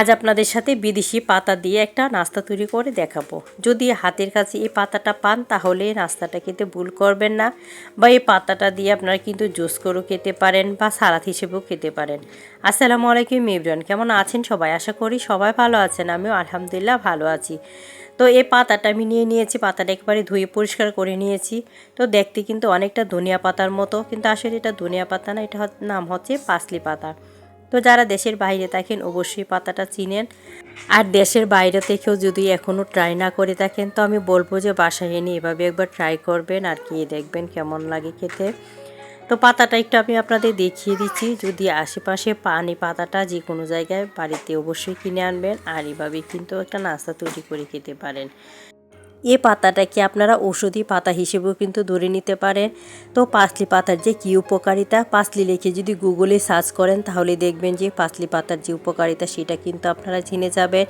আজ আপনাদের সাথে বিদেশি পাতা দিয়ে একটা নাস্তা তৈরি করে দেখাবো। যদি হাতের কাছে এই পাতাটা পান, তাহলে নাস্তাটা খেতে ভুল করবেন না বা এই পাতাটা দিয়ে আপনারা কিন্তু জুস করেও খেতে পারেন বা সালাদ হিসেবেও খেতে পারেন। আসসালামু আলাইকুম ইমরান, কেমন আছেন সবাই? আশা করি সবাই ভালো আছেন, আমিও আলহামদুলিল্লাহ ভালো আছি। তো এই পাতাটা আমি নিয়ে নিয়েছি, পাতাটা একবারে ধুয়ে পরিষ্কার করে নিয়েছি। তো দেখতে কিন্তু অনেকটা ধনিয়া পাতার মতো, কিন্তু আসলে এটা ধনিয়া পাতা না, এটা নাম হচ্ছে পাসলি পাতা। তো যারা দেশের বাইরে থাকেন, অবশ্যই পাতাটা চিনেন। আর দেশের বাইরে থেকেও যদি এখনও ট্রাই না করে থাকেন, তো আমি বলব যে বাসায় এনে এভাবে একবার ট্রাই করবেন আর কি দেখবেন কেমন লাগে খেতে। তো পাতাটা একটু আমি আপনাদের দেখিয়ে দিচ্ছি। যদি আশেপাশে পানি পাতাটা যে কোনো জায়গায় বাড়িতে অবশ্যই কিনে আনবেন আর এভাবে কিন্তু একটা নাস্তা তৈরি করে খেতে পারেন। এই পাতাটাকে আপনারা ঔষধি পাতা হিসেবেও কিন্তু ধরে নিতে পারেন? তো পাঁচলি পাতার যে কী উপকারিতা? পাঁচলি লিখে যদি গুগলে সার্চ করেন তাহলে দেখবেন যে পাঁচলি পাতার যে উপকারিতা সেটা কিন্তু আপনারা চিনে যাবেন।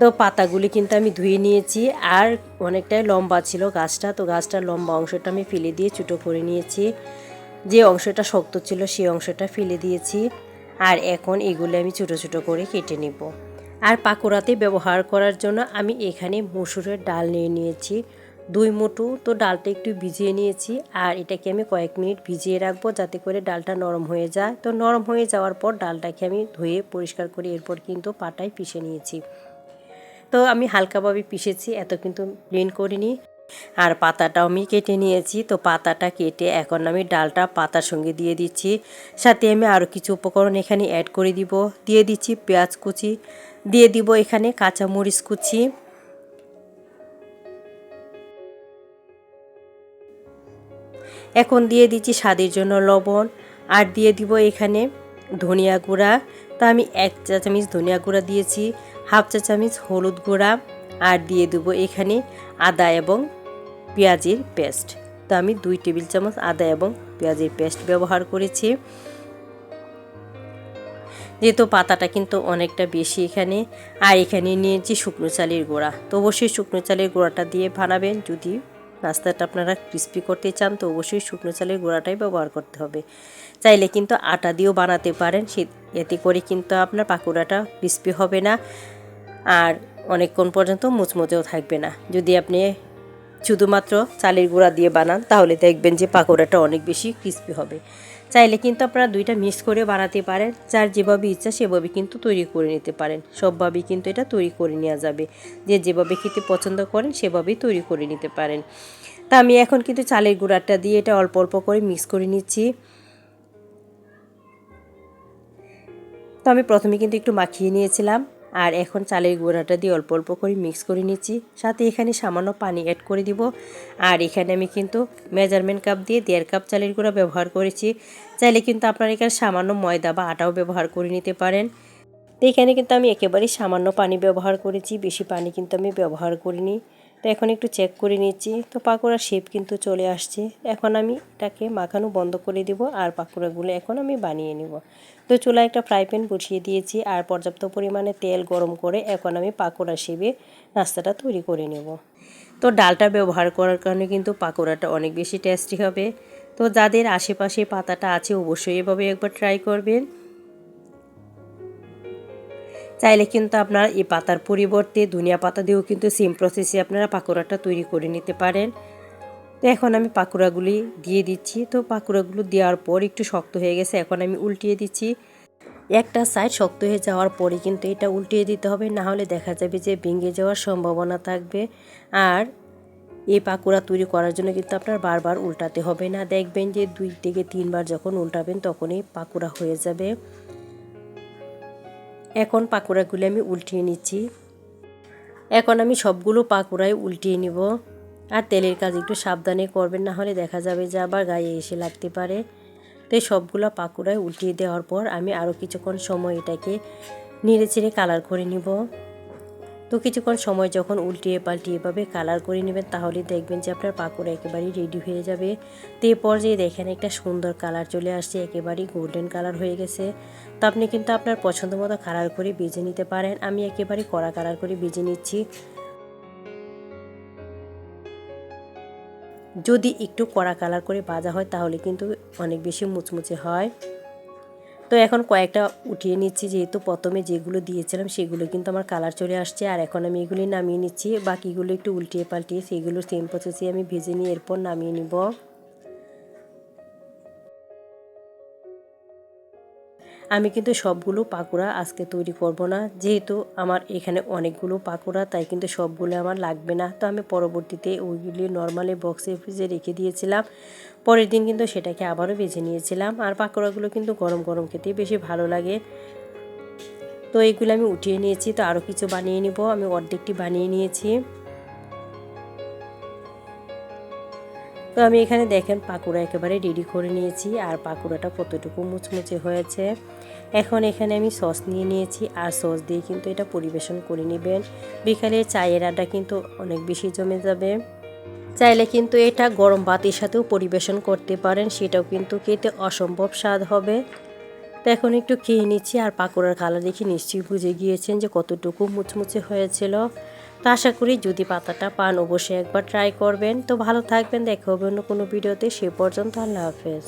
তো পাতাগুলি কিন্তু আমি ধুয়ে নিয়েছি আর অনেকটাই লম্বা ছিল গাছটা। তো গাছটার লম্বা অংশটা আমি ফেলে দিয়ে ছোটো করে নিয়েছি। যে অংশটা শক্ত ছিল সেই অংশটা ফেলে দিয়েছি। আর এখন এগুলো আমি ছোটো ছোটো করে কেটে নেব। আর পাকোড়াতে ব্যবহার করার জন্য আমি এখানে মসুরের ডাল নিয়ে নিয়েছি। দুই মুঠো তো ডালটা একটু ভিজিয়ে নিয়েছি আর এটাকে আমি কয়েক মিনিট ভিজিয়ে রাখব যাতে করে ডালটা নরম হয়ে যায়। তো নরম হয়ে যাওয়ার পর ডালটাকে আমি ধুয়ে পরিষ্কার করে এরপর কিন্তু পাটায় পিষে নিয়েছি। তো আমি হালকাভাবে পিষেছি, এত কিন্তু প্লেন করিনি। আর পাতাটাও আমি কেটে নিয়েছি। তো পাতাটা কেটে এখন আমি ডালটা পাতার সঙ্গে দিয়ে দিচ্ছি। সাথে আমি আরও কিছু উপকরণ এখানে অ্যাড করে দিব। দিয়ে দিচ্ছি পেঁয়াজ কুচি। দিয়ে দিব এখানে কাঁচামরিচ কুচি। এখন দিয়ে দিচ্ছি স্বাদের জন্য লবণ। আর দিয়ে দিব এখানে ধনিয়া গুঁড়া। তা আমি এক চা চামচ ধনিয়া গুঁড়া দিয়েছি। হাফ চা চামচ হলুদ গুঁড়া। আর দিয়ে দেবো এখানে আদা এবং পেঁয়াজের পেস্ট। তো আমি দুই টেবিল চামচ আদা এবং পেঁয়াজের পেস্ট ব্যবহার করেছি। যেহেতু পাতাটা কিন্তু অনেকটা বেশি এখানে, আর এখানে নিয়েছি শুকনো চালের গোড়া। তো অবশ্যই শুকনো চালের গোড়াটা দিয়ে বানাবেন। যদি নাস্তাটা আপনারা ক্রিস্পি করতে চান, তো অবশ্যই শুকনো চালের গোড়াটাই ব্যবহার করতে হবে। চাইলে কিন্তু আটা দিয়েও বানাতে পারেন। সে, এতে করে কিন্তু আপনার পাকোড়াটা ক্রিস্পি হবে না, আর অনেকক্ষণ পর্যন্ত মুচমুচেও থাকবে না। যদি আপনি শুধুমাত্র চালের গুঁড়া দিয়ে বানান, তাহলে দেখবেন যে পাকোড়াটা অনেক বেশি ক্রিস্পি হবে। চাইলে কিন্তু আপনারা দুইটা মিক্স করে বানাতে পারেন, যার যেভাবে ইচ্ছা সেভাবে কিন্তু তৈরি করে নিতে পারেন। সবভাবেই কিন্তু এটা তৈরি করে নেওয়া যাবে। যে যেভাবে খেতে পছন্দ করেন, সেভাবেই তৈরি করে নিতে পারেন। তা আমি এখন কিন্তু চালের গুঁড়াটা দিয়ে এটা অল্প অল্প করে মিক্স করে নিচ্ছি। তো আমি প্রথমে কিন্তু একটু মাখিয়ে নিয়েছিলাম। আর এখন চালের গুঁড়াটা দিয়ে অল্প অল্প করে মিক্স করে নিচ্ছি। সাথে এখানে সামান্য পানি অ্যাড করে দিব। আর এখানে আমি কিন্তু মেজারমেন্ট কাপ দিয়ে দেড় কাপ চালের গুঁড়া ব্যবহার করেছি। চাইলে কিন্তু আপনারা এখানে সামান্য ময়দা বা আটাও ব্যবহার করে নিতে পারেন। তো এখানে কিন্তু আমি একেবারেই সামান্য পানি ব্যবহার করেছি। বেশি পানি কিন্তু আমি ব্যবহার করিনি। তো এখন একটু চেক করে নিচ্ছি। তো পাকোড়ার শেপ কিন্তু চলে আসছে। এখন আমি এটাকে মাখানো বন্ধ করে দিব আর পাকোড়াগুলো এখন আমি বানিয়ে নিব। তো চুলায় একটা ফ্রাই প্যান বসিয়ে দিয়েছি আর পর্যাপ্ত পরিমাণে তেল গরম করে এখন আমি পাকোড়া শেপে নাস্তাটা তৈরি করে নেব। তো ডালটা ব্যবহার করার কারণে কিন্তু পাকোড়াটা অনেক বেশি টেস্টি হবে। তো যাদের আশেপাশে পাতাটা আছে অবশ্যই এভাবে একবার ট্রাই করবেন। চাইলে কিন্তু আপনার এই পাতার পরিবর্তে ধনিয়া পাতা দিয়েও কিন্তু সেম প্রসেসে আপনারা পাকোড়াটা তৈরি করে নিতে পারেন। তো এখন আমি পাকোড়াগুলি দিয়ে দিচ্ছি। তো পাকোড়াগুলো দেওয়ার পর একটু শক্ত হয়ে গেছে, এখন আমি উল্টিয়ে দিচ্ছি। একটা সাইড শক্ত হয়ে যাওয়ার পরে কিন্তু এটা উল্টিয়ে দিতে হবে, না হলে দেখা যাবে যে ভেঙে যাওয়ার সম্ভাবনা থাকবে। আর এই পাকোড়া তৈরি করার জন্য কিন্তু আপনার বারবার উল্টাতে হবে না। দেখবেন যে দুই থেকে তিনবার যখন উল্টাবেন তখনই পাকোড়া হয়ে যাবে। এখন পাকোড়াগুলি আমি উল্টিয়ে নিচ্ছি। এখন আমি সবগুলো পাকোড়াই উল্টিয়ে নিব। আর তেলের কাজ একটু সাবধানে করবেন, না হলে দেখা যাবে যে আবার গায়ে এসে লাগতে পারে। তো সবগুলো পাকোড়ায় উল্টিয়ে দেওয়ার পর আমি আরও কিছুক্ষণ সময় এটাকে নেড়ে চেড়ে কালার করে নিব। তো কিছুক্ষণ সময় যখন উল্টিয়ে পাল্টিয়ে এভাবে কালার করে নেবেন তাহলে দেখবেন যে আপনার পাকোড়া একেবারেই রেডি হয়ে যাবে। তো এই পর্যায়ে দেখেন একটা সুন্দর কালার চলে আসছে, একেবারেই গোল্ডেন কালার হয়ে গেছে। তো আপনি কিন্তু আপনার পছন্দ মতো কালার করে বেজে নিতে পারেন। আমি একেবারে কড়া কালার করে বেজে নিচ্ছি। যদি একটু কড়া কালার করে ভাজা হয়, তাহলে কিন্তু অনেক বেশি মুচমুচে হয়। তো এখন কয়েকটা উঠিয়ে নিচ্ছি, যেহেতু প্রথমে যেগুলো দিয়েছিলাম সেগুলো কিন্তু আমার কালার চলে আসছে। আর এখন আমি এগুলি নামিয়ে নিচ্ছি। বাকিগুলো একটু উল্টিয়ে পাল্টিয়ে সেগুলো সেম প্রসেসে আমি ভেজে নিয়ে এরপর নামিয়ে নিব। আমি কিন্তু সবগুলো পাকোড়া আজকে তৈরি করব না। যেহেতু আমার এখানে অনেকগুলো পাকোড়া, তাই কিন্তু সবগুলো আমার লাগবে না। তো আমি পরবর্তীতে ওইগুলি নর্মালি বক্সে ফ্রিজে রেখে দিয়েছিলাম। পরের দিন কিন্তু সেটাকে আবারও বেছে নিয়েছিলাম। আর পাকোড়াগুলো কিন্তু গরম গরম খেতে বেশি ভালো লাগে। তো এইগুলো আমি উঠিয়ে নিয়েছি, তো আরও কিছু বানিয়ে নিব। আমি অর্ধেকটি বানিয়ে নিয়েছি। তো আমি এখানে দেখেন পাকুড়া একেবারে রেডি করে নিয়েছি, আর পাকুড়াটা কতটুকু মুচমুচে হয়েছে। এখন এখানে আমি সস নিয়ে নিয়েছি, আর সস দিয়ে কিন্তু এটা পরিবেশন করে নেবেন। বিকালে চায়ের আড্ডা কিন্তু অনেক বেশি জমে যাবে। চাইলে কিন্তু এটা গরম বাতির সাথেও পরিবেশন করতে পারেন, সেটাও কিন্তু খেতে অসম্ভব স্বাদ হবে। তো এখন একটু খেয়ে নিচ্ছি আর পাকোড়ার কালার দেখি নিশ্চয়ই বুঝে গিয়েছেন যে কতটুকু মুচমুচে হয়েছিল। তো আশা করি যদি পাতাটা পান অবশ্যই একবার ট্রাই করবেন। তো ভালো থাকবেন, দেখা হবে অন্য কোনো ভিডিওতে, সে পর্যন্ত আল্লাহ হাফেজ।